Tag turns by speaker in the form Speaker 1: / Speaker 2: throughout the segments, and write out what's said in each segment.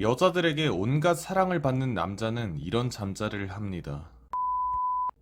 Speaker 1: 여자들에게 온갖 사랑을 받는 남자는 이런 잠자리를 합니다.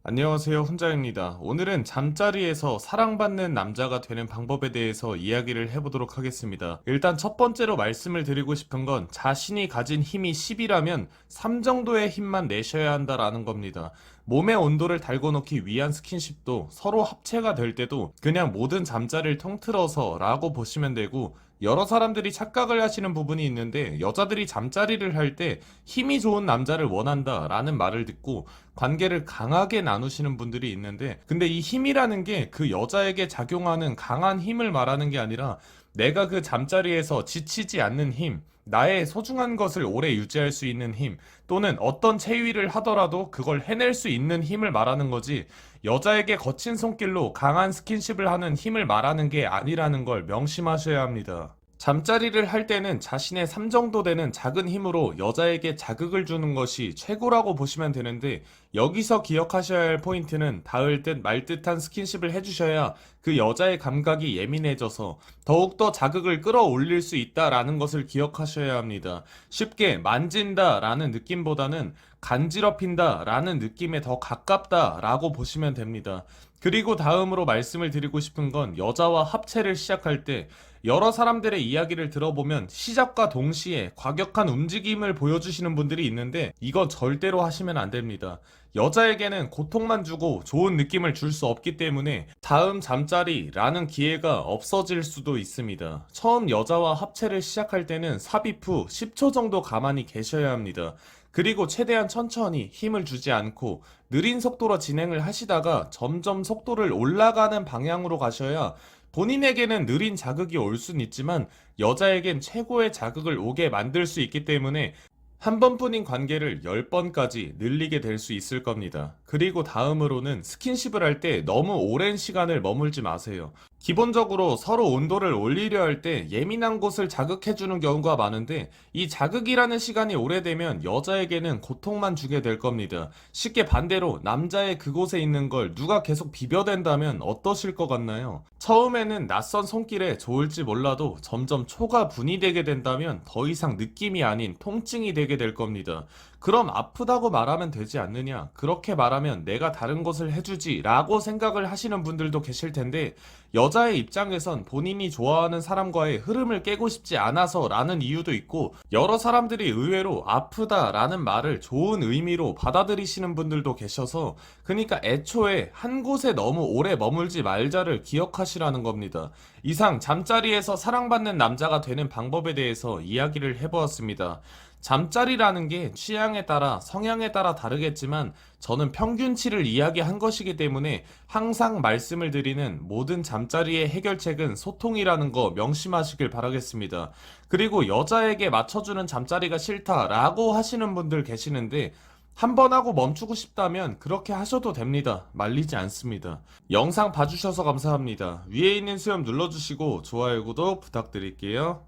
Speaker 1: 안녕하세요, 혼자입니다. 오늘은 잠자리에서 사랑받는 남자가 되는 방법에 대해서 이야기를 해보도록 하겠습니다. 일단 첫 번째로 말씀을 드리고 싶은 건 자신이 가진 힘이 10이라면 3 정도의 힘만 내셔야 한다라는 겁니다. 몸의 온도를 달고 놓기 위한 스킨십도 서로 합체가 될 때도 그냥 모든 잠자리를 통틀어서 라고 보시면 되고 여러 사람들이 착각을 하시는 부분이 있는데 여자들이 잠자리를 할 때 힘이 좋은 남자를 원한다 라는 말을 듣고 관계를 강하게 나누시는 분들이 있는데 근데 이 힘이라는 게 그 여자에게 작용하는 강한 힘을 말하는 게 아니라 내가 그 잠자리에서 지치지 않는 힘 나의 소중한 것을 오래 유지할 수 있는 힘 또는 어떤 체위를 하더라도 그걸 해낼 수 있는 힘을 말하는 거지 여자에게 거친 손길로 강한 스킨십을 하는 힘을 말하는 게 아니라는 걸 명심하셔야 합니다. 잠자리를 할 때는 자신의 3 정도 되는 작은 힘으로 여자에게 자극을 주는 것이 최고라고 보시면 되는데 여기서 기억하셔야 할 포인트는 닿을 듯 말 듯한 스킨십을 해주셔야 그 여자의 감각이 예민해져서 더욱더 자극을 끌어올릴 수 있다라는 것을 기억하셔야 합니다. 쉽게 만진다라는 느낌보다는 간지럽힌다 라는 느낌에 더 가깝다 라고 보시면 됩니다. 그리고 다음으로 말씀을 드리고 싶은 건 여자와 합체를 시작할 때 여러 사람들의 이야기를 들어보면 시작과 동시에 과격한 움직임을 보여주시는 분들이 있는데 이건 절대로 하시면 안 됩니다. 여자에게는 고통만 주고 좋은 느낌을 줄 수 없기 때문에 다음 잠자리라는 기회가 없어질 수도 있습니다. 처음 여자와 합체를 시작할 때는 삽입 후 10초 정도 가만히 계셔야 합니다. 그리고 최대한 천천히 힘을 주지 않고 느린 속도로 진행을 하시다가 점점 속도를 올라가는 방향으로 가셔야 본인에게는 느린 자극이 올 수는 있지만 여자에겐 최고의 자극을 오게 만들 수 있기 때문에 한 번뿐인 관계를 10번까지 늘리게 될 수 있을 겁니다. 그리고 다음으로는 스킨십을 할 때 너무 오랜 시간을 머물지 마세요. 기본적으로 서로 온도를 올리려 할 때 예민한 곳을 자극해주는 경우가 많은데 이 자극이라는 시간이 오래되면 여자에게는 고통만 주게 될 겁니다. 쉽게 반대로 남자의 그곳에 있는 걸 누가 계속 비벼댄다면 어떠실 것 같나요? 처음에는 낯선 손길에 좋을지 몰라도 점점 초가 분이 되게 된다면 더 이상 느낌이 아닌 통증이 되게 될 겁니다. 그럼 아프다고 말하면 되지 않느냐? 그렇게 말하면 내가 다른 것을 해주지 라고 생각을 하시는 분들도 계실 텐데 여자의 입장에선 본인이 좋아하는 사람과의 흐름을 깨고 싶지 않아서 라는 이유도 있고 여러 사람들이 의외로 아프다 라는 말을 좋은 의미로 받아들이시는 분들도 계셔서 그러니까 애초에 한 곳에 너무 오래 머물지 말자를 기억하시라는 겁니다. 이상 잠자리에서 사랑받는 남자가 되는 방법에 대해서 이야기를 해보았습니다. 잠자리라는 게 취향에 따라 성향에 따라 다르겠지만 저는 평균치를 이야기한 것이기 때문에 항상 말씀을 드리는 모든 잠자리의 해결책은 소통이라는 거 명심하시길 바라겠습니다. 그리고 여자에게 맞춰주는 잠자리가 싫다라고 하시는 분들 계시는데 한 번 하고 멈추고 싶다면 그렇게 하셔도 됩니다. 말리지 않습니다. 영상 봐주셔서 감사합니다. 위에 있는 수염 눌러주시고 좋아요, 구독 부탁드릴게요.